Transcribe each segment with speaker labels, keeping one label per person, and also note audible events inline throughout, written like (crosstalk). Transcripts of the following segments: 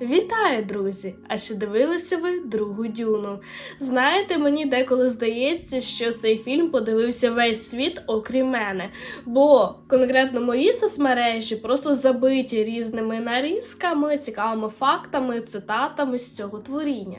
Speaker 1: Вітаю, друзі! А чи дивилися ви другу дюну? Знаєте, мені деколи здається, що цей фільм подивився весь світ, окрім мене. Бо конкретно мої соцмережі просто забиті різними нарізками, цікавими фактами, цитатами з цього творіння.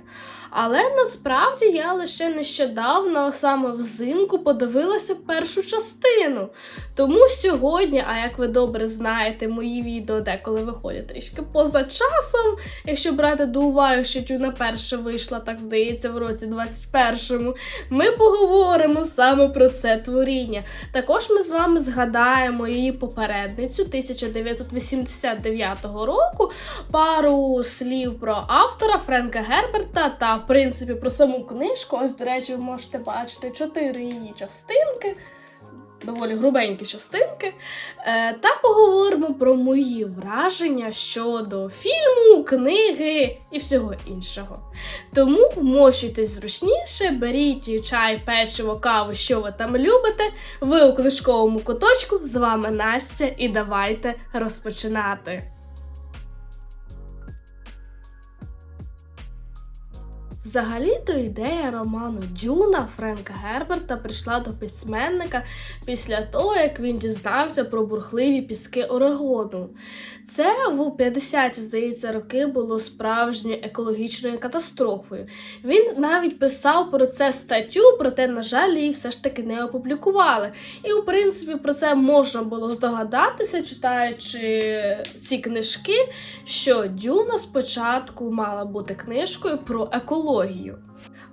Speaker 1: Але насправді я лише нещодавно, саме взимку, подивилася першу частину. Тому сьогодні, а як ви добре знаєте, мої відео деколи виходять трішки поза часом. Якщо брати до уваги, що тюна перша вийшла, так здається, в році 21-му, ми поговоримо саме про це творіння. Також ми з вами згадаємо її попередницю 1989 року, пару слів про автора Френка Герберта та, в принципі, про саму книжку. Ось, до речі, ви можете бачити чотири її частинки. Доволі грубенькі частинки, Е, та поговоримо про мої враження щодо фільму, книги і всього іншого. Тому мощуйтесь зручніше, беріть чай, печиво, каву, що ви там любите. Ви у книжковому куточку. З вами Настя, і давайте розпочинати. Взагалі-то ідея роману Дюна Френка Герберта прийшла до письменника після того, як він дізнався про бурхливі піски Орегону. Це в 50-ті, здається, роки було справжньою екологічною катастрофою. Він навіть писав про це статтю, проте, на жаль, її все ж таки не опублікували. І, в принципі, про це можна було здогадатися, читаючи ці книжки, що Дюна спочатку мала бути книжкою про екологію.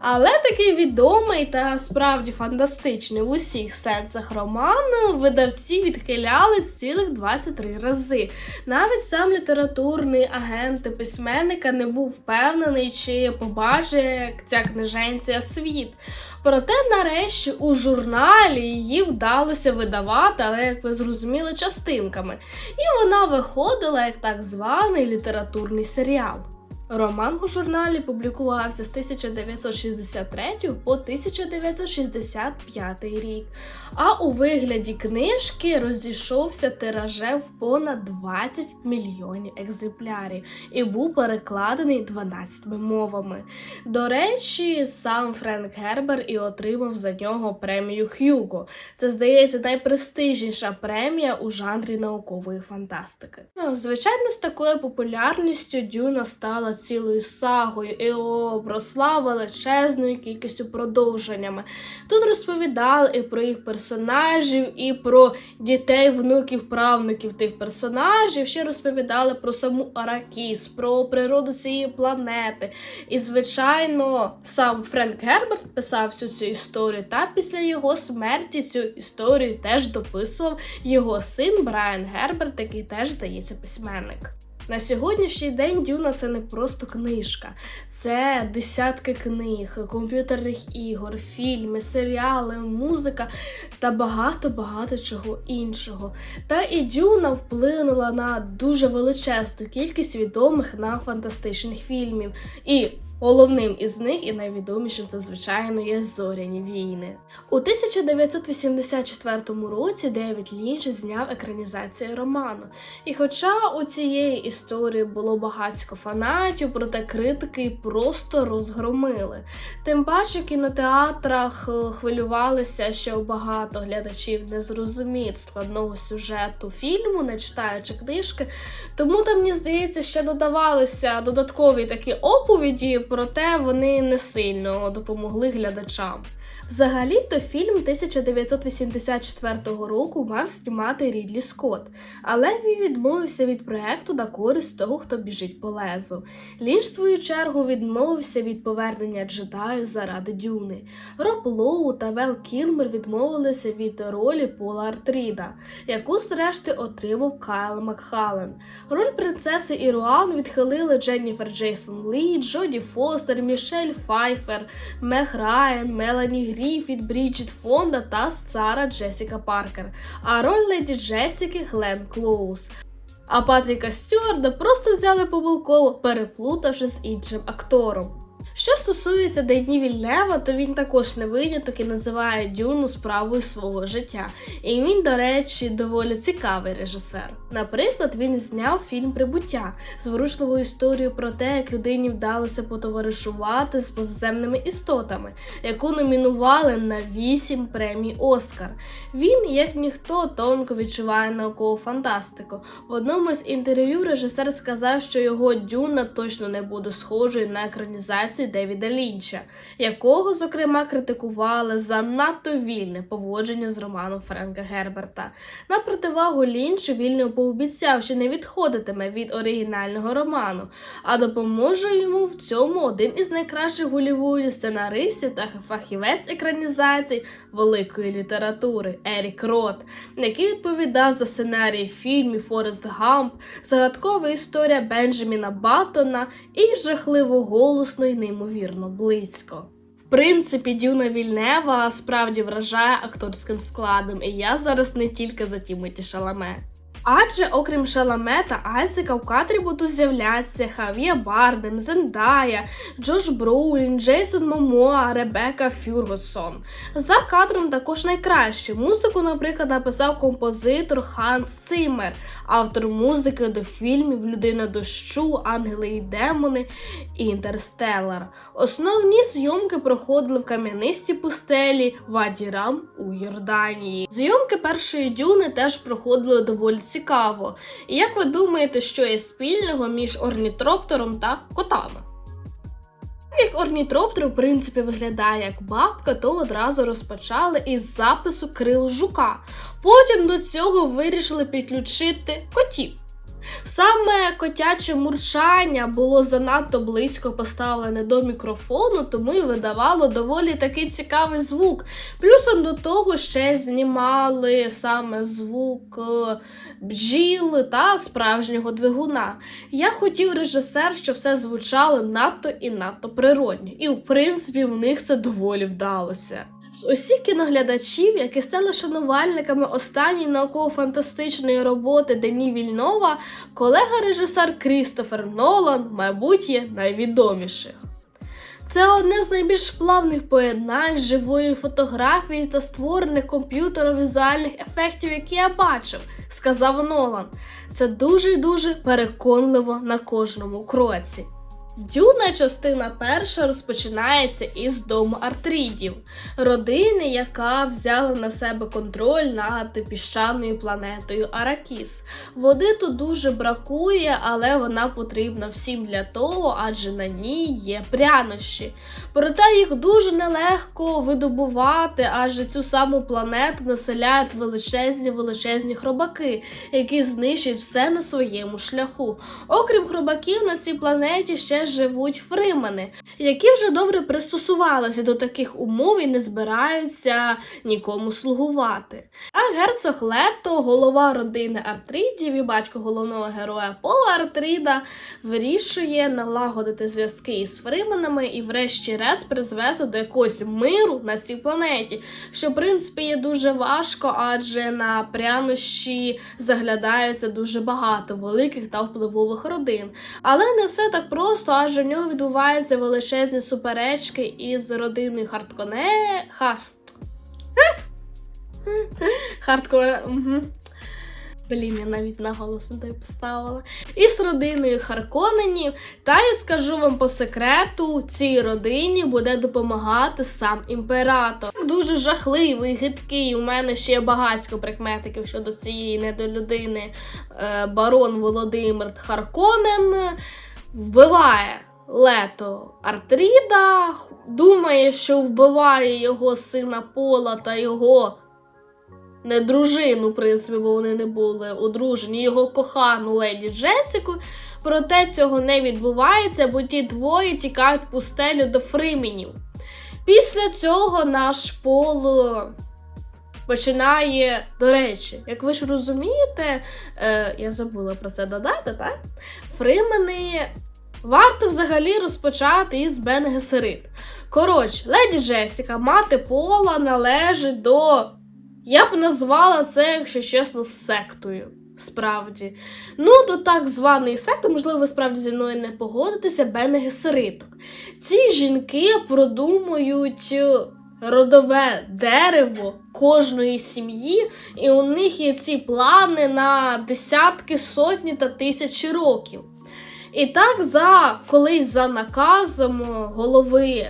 Speaker 1: Але такий відомий та справді фантастичний в усіх сенсах роман видавці відхиляли цілих 23 рази. Навіть сам літературний агент письменника не був впевнений, чи побачить ця книженція світ. Проте, нарешті, у журналі її вдалося видавати, але, як ви зрозуміли, частинками. І вона виходила як так званий літературний серіал. Роман у журналі публікувався з 1963 по 1965 рік, а у вигляді книжки розійшовся тиражем в понад 20 мільйонів екземплярів і був перекладений 12 мовами. До речі, сам Френк Гербер і отримав за нього премію Х'юго. Це, здається, найпрестижніша премія у жанрі наукової фантастики. Ну, звичайно, з такою популярністю Дюна стала цілою сагою і обросла величезною кількістю продовженнями. Тут розповідали і про їх персонажів, і про дітей, внуків, правнуків тих персонажів. Ще розповідали про саму Аракіс, про природу цієї планети. І, звичайно, сам Френк Герберт писав всю цю історію. Та після його смерті цю історію теж дописував його син Брайан Герберт, який теж здається письменник. На сьогоднішній день Дюна це не просто книжка, це десятки книг, комп'ютерних ігор, фільми, серіали, музика та багато-багато чого іншого. Та і Дюна вплинула на дуже величезну кількість відомих нам фантастичних фільмів. І Головним із них і найвідомішим це, звичайно, є зоряні війни. У 1984 році Девід Лінч зняв екранізацію роману. І хоча у цієї історії було багатько фанатів, проте критики просто розгромили. Тим паче в кінотеатрах е, хвилювалися, що багато глядачів не зрозуміють складного сюжету фільму, не читаючи книжки. Тому там, мені здається, ще додавалися додаткові такі оповіді, проте вони не сильно допомогли глядачам. Взагалі-то фільм 1984 року мав знімати Рідлі Скотт, але він відмовився від проекту на користь того, хто біжить по лезу. Лінч, в свою чергу, відмовився від повернення джедаю заради Дюни. Роб Лоу та Вел Кілмер відмовилися від ролі Пола Артріда, яку зрештою отримав Кайл Макхален. Роль принцеси Іруан відхилили Дженніфер Джейсон Лі, Джоді Фостер, Мішель Файфер, Мех Райан, Мелані Гріфіт, Бріджіт Фонда та Сара Джесіка Паркер, а роль леді Джесіки Глен Клоуз. А Патріка Стюарда просто взяли помилково, переплутавши з іншим актором. Що стосується Дейні Вільнева, то він також не виняток і називає Дюну справою свого життя. І він, до речі, доволі цікавий режисер. Наприклад, він зняв фільм Прибуття зворушливу історію про те, як людині вдалося потоваришувати з позаземними істотами, яку номінували на 8 премій Оскар. Він, як ніхто, тонко відчуває наукову фантастику. В одному з інтерв'ю режисер сказав, що його Дюна точно не буде схожою на екранізацію Девіда Лінча, якого, зокрема, критикували за надто вільне поводження з романом Френка Герберта. На противагу Лінчу вільно пообіцяв, що не відходитиме від оригінального роману, а допоможе йому в цьому один із найкращих Голлівуді сценаристів та фахівець екранізацій великої літератури Ерік Рот, який відповідав за сценарій фільмів Форест Гамп, загадкова історія Бенджаміна Баттона і жахливо голосно і неймовірно близько. В принципі, Дюна Вільнева справді вражає акторським складом, і я зараз не тільки за Тімоті Шаламе. Адже, окрім Шаламе та Айзека, в кадрі будуть з'являтися Хавія Бардем, Зендая, Джош Броулін, Джейсон Момоа, Ребека Фюргосон. За кадром також найкраще. Музику, наприклад, написав композитор Ханс Циммер, автор музики до фільмів Людина дощу, Ангели і демони і Інтерстеллар. Основні зйомки проходили в кам'янистій пустелі Вадірам у Йорданії. Зйомки першої дюни теж проходили доволі цікаво. І як ви думаєте, що є спільного між орнітроптером та котами? Як орнітроптер, в принципі, виглядає як бабка, то одразу розпочали із запису крил жука. Потім до цього вирішили підключити котів. Саме котяче мурчання було занадто близько поставлене до мікрофону, тому і видавало доволі такий цікавий звук. Плюсом до того ще знімали саме звук е, бджіл та справжнього двигуна. Я хотів режисер, щоб все звучало надто і надто природньо, і в принципі в них це доволі вдалося. З усіх кіноглядачів, які стали шанувальниками останньої науково-фантастичної роботи Дені Вільнова, колега-режисер Крістофер Нолан, мабуть, є найвідоміших. Це одне з найбільш плавних поєднань живої фотографії та створених комп'ютером візуальних ефектів, які я бачив, сказав Нолан. Це дуже й дуже переконливо на кожному кроці. Дюна частина перша розпочинається із дому артрідів, родини, яка взяла на себе контроль над піщаною планетою Аракіс. Води тут дуже бракує, але вона потрібна всім для того, адже на ній є прянощі. Проте їх дуже нелегко видобувати, адже цю саму планету населяють величезні величезні хробаки, які знищують все на своєму шляху. Окрім хробаків, на цій планеті ще живуть фримани, які вже добре пристосувалися до таких умов і не збираються нікому слугувати. А герцог Лето, голова родини Артридів і батько головного героя Пола Артрида, вирішує налагодити зв'язки із фриманами і, врешті-решт, призвести до якогось миру на цій планеті, що в принципі є дуже важко, адже на прянощі заглядаються дуже багато великих та впливових родин. Але не все так просто, адже в нього відбуваються величезні суперечки із родиною Хартконе. Хар... (laughs) Хардкоре. Угу. Блін, я навіть наголос не поставила. І з родиною Харконенів. Та я скажу вам по секрету, цій родині буде допомагати сам імператор. Дуже жахливий, гидкий. У мене ще є багатько прикметиків щодо цієї недолюдини. Е, барон Володимир Харконен вбиває. Лето Артріда думає, що вбиває його сина Пола та його не дружину, в принципі, бо вони не були одружені, його кохану леді Джесіку. Проте цього не відбувається, бо ті двоє тікають пустелю до Фрименів. Після цього наш пол починає, до речі, як ви ж розумієте, е, я забула про це додати, так? Фримени варто взагалі розпочати із Бен Гесерит. Коротше, леді Джесіка, мати Пола належить до. Я б назвала це, якщо чесно, сектою. Справді. Ну, до так званої секти, можливо, ви справді зі мною не погодитеся, Бене Гесериток. Ці жінки продумують е, родове дерево кожної сім'ї, і у них є ці плани на десятки, сотні та тисячі років. І так, за колись за наказом голови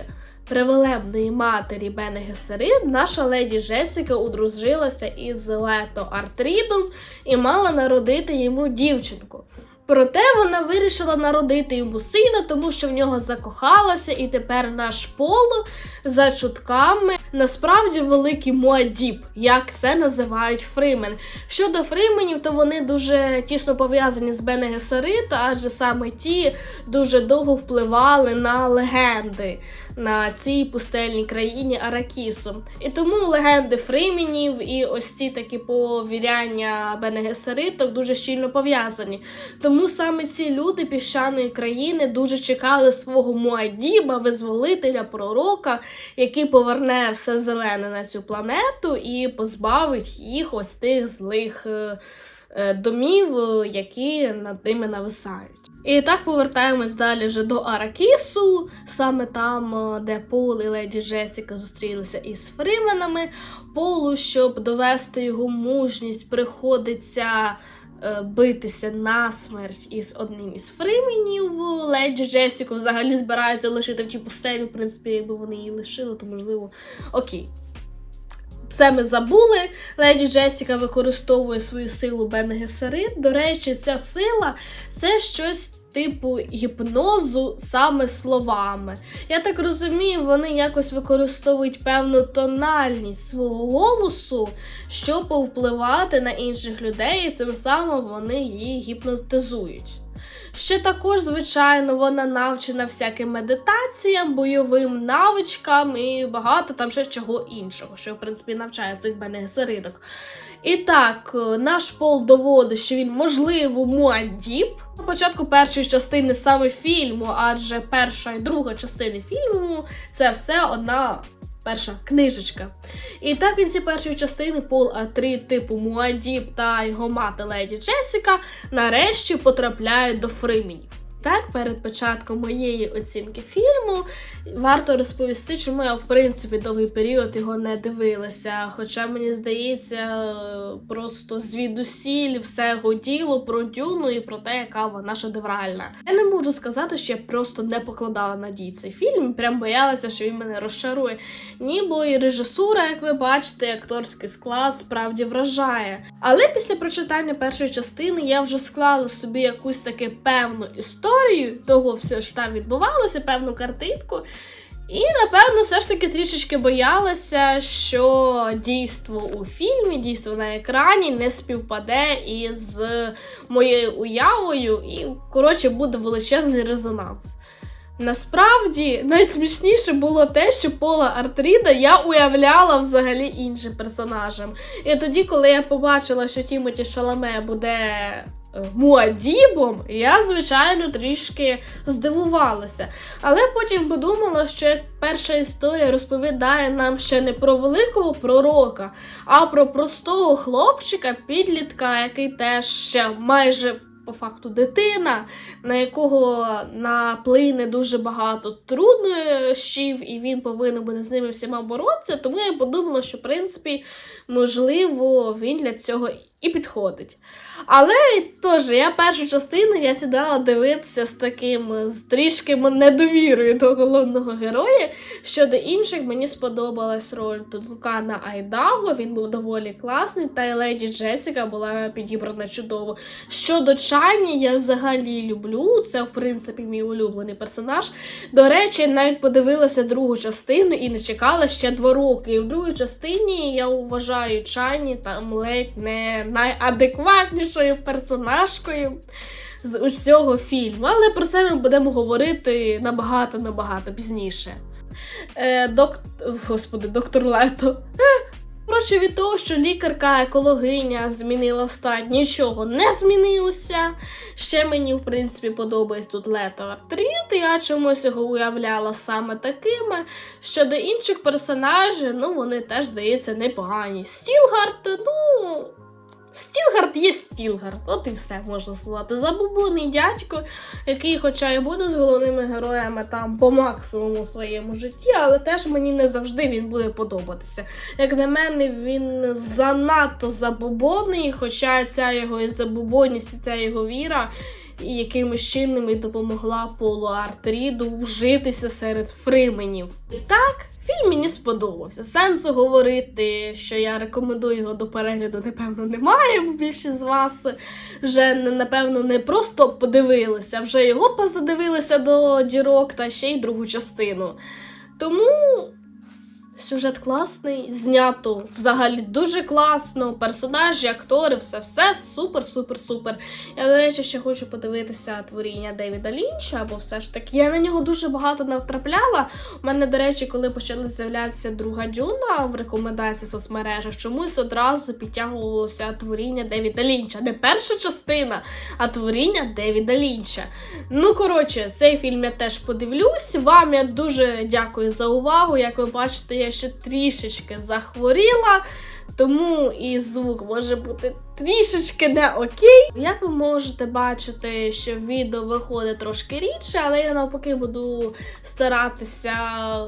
Speaker 1: привелебної матері Бене Гесерит, наша леді Джесіка одружилася із Лето Артрідом і мала народити йому дівчинку. Проте вона вирішила народити йому сина, тому що в нього закохалася, і тепер наш поло за чутками насправді великі Муадіб, як це називають фримен. Щодо фрименів, то вони дуже тісно пов'язані з Бене Гесерита, адже саме ті дуже довго впливали на легенди на цій пустельній країні Аракісу. І тому легенди фрименів і ось ці такі повіряння Бене Гесериток дуже щільно пов'язані. Тому саме ці люди піщаної країни дуже чекали свого Муадіба, визволителя, пророка, який поверне все зелене на цю планету і позбавить їх ось тих злих е, е, домів, е, які над ними нависають. І так повертаємось далі вже до Аракісу, саме там, е, де Пол і леді Джесіка зустрілися із Фрименами. Полу, щоб довести його мужність, приходиться е, битися насмерть із одним із фрименів. Леді Джесіку взагалі збирається лишити в тій пустелі. В принципі, якби вони її лишили, то можливо окей. Це ми забули. Леді Джесіка використовує свою силу Бен Гесерит. До речі, ця сила це щось типу гіпнозу саме словами. Я так розумію, вони якось використовують певну тональність свого голосу, щоб повпливати на інших людей, і цим самим вони її гіпнотизують. Ще також, звичайно, вона навчена всяким медитаціям, бойовим навичкам і багато там ще чого іншого, що в принципі навчає цих бенегесеридок. І так, е, наш пол доводить, що він можливо муадіб. На початку першої частини саме фільму, адже перша і друга частини фільму це все одна перша книжечка. І так в кінці першої частини Пол А3 типу Муадіб та його мати Леді Джесіка нарешті потрапляють до Фрименів. Так, перед початком моєї оцінки фільму варто розповісти, чому я в принципі довгий період його не дивилася. Хоча мені здається, просто звідусіль все годіло про дюну і про те, яка вона шедевральна. Я не можу сказати, що я просто не покладала надій цей фільм, прям боялася, що він мене розчарує. Ніби і режисура, як ви бачите, і акторський склад справді вражає. Але після прочитання першої частини я вже склала собі якусь таки певну історію того всього, що там відбувалося, певну картинку. І, напевно, все ж таки трішечки боялася, що дійство у фільмі, дійство на екрані не співпаде із моєю уявою, і, коротше, буде величезний резонанс. Насправді найсмішніше було те, що Пола Артріда я уявляла взагалі іншим персонажем. І тоді, коли я побачила, що Тімоті Шаламе буде Муадібом, я, звичайно, трішки здивувалася. Але потім подумала, що перша історія розповідає нам ще не про великого пророка, а про простого хлопчика, підлітка, який теж ще майже по факту дитина, на якого наплине дуже багато труднощів, і він повинен буде з ними всіма боротися. Тому я подумала, що в принципі, можливо, він для цього і підходить. Але теж я першу частину я сідала дивитися з таким з трішки недовірою до головного героя. Щодо інших, мені сподобалась роль Тункана Айдаго, він був доволі класний, та й леді Джесіка була підібрана чудово. Щодо Чані, я взагалі люблю. Це, в принципі, мій улюблений персонаж. До речі, навіть подивилася другу частину і не чекала ще два роки. І в другій частині я вважаю Чані там ледь не найадекватнішою персонажкою з усього фільму. Але про це ми будемо говорити набагато-набагато пізніше. Е, док... Господи, доктор Лето. Коротше, від того, що лікарка екологиня змінила стать, нічого не змінилося. Ще мені, в принципі, подобається тут лето артрит. Я чомусь його уявляла саме такими. Щодо інших персонажів, ну вони теж здається непогані. Стілгард, ну. Стілгард є Стілгард, от і все можна сказати. Забубонний дядько, який, хоча і буде з головними героями там по максимуму в своєму житті, але теж мені не завжди він буде подобатися. Як на мене, він занадто забубонний, хоча ця його і забубонність, і ця його віра. І чином і допомогла Полу Артріду вжитися серед фрименів. Так, фільм мені сподобався. Сенсу говорити, що я рекомендую його до перегляду, напевно, немає, бо більшість з вас вже напевно не просто подивилися, вже його позадивилися до дірок та ще й другу частину. Тому сюжет класний, знято взагалі дуже класно. Персонажі, актори, все, все супер, супер, супер. Я, до речі, ще хочу подивитися творіння Девіда Лінча, бо все ж таки я на нього дуже багато натрапляла. У мене, до речі, коли почали з'являтися друга дюна в рекомендаціях в соцмережах, чомусь одразу підтягувалося творіння Девіда Лінча. Не перша частина, а творіння Девіда Лінча. Ну, коротше, цей фільм я теж подивлюсь. Вам я дуже дякую за увагу. Як ви бачите, ще трішечки захворіла. Тому і звук може бути трішечки не окей. Як ви можете бачити, що відео виходить трошки рідше, але я навпаки буду старатися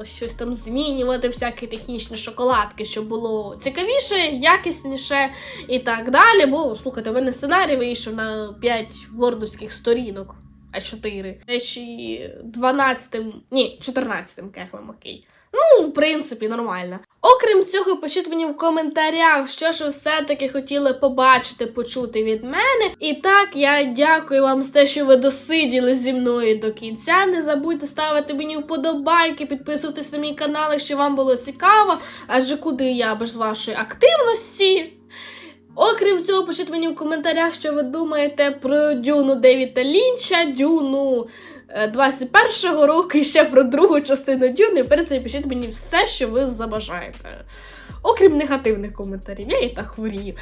Speaker 1: щось там змінювати, всякі технічні шоколадки, щоб було цікавіше, якісніше і так далі. Бо слухайте, в мене сценарій вийшов на 5 вордовських сторінок, а 4. Речі, 12, ні, 14 кехлем окей. Ну, в принципі, нормально. Окрім цього, пишіть мені в коментарях, що ж ви все-таки хотіли побачити, почути від мене. І так, я дякую вам за те, що ви досиділи зі мною до кінця. Не забудьте ставити мені вподобайки, підписуватись на мій канал, якщо вам було цікаво. Адже куди я без вашої активності? Окрім цього, пишіть мені в коментарях, що ви думаєте про Дюну Девіда Лінча, Дюну 21-го року і ще про другу частину Дюни. Перед цим пишіть мені все, що ви забажаєте. Окрім негативних коментарів, я і так хворію.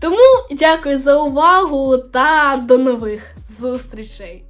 Speaker 1: Тому дякую за увагу та до нових зустрічей!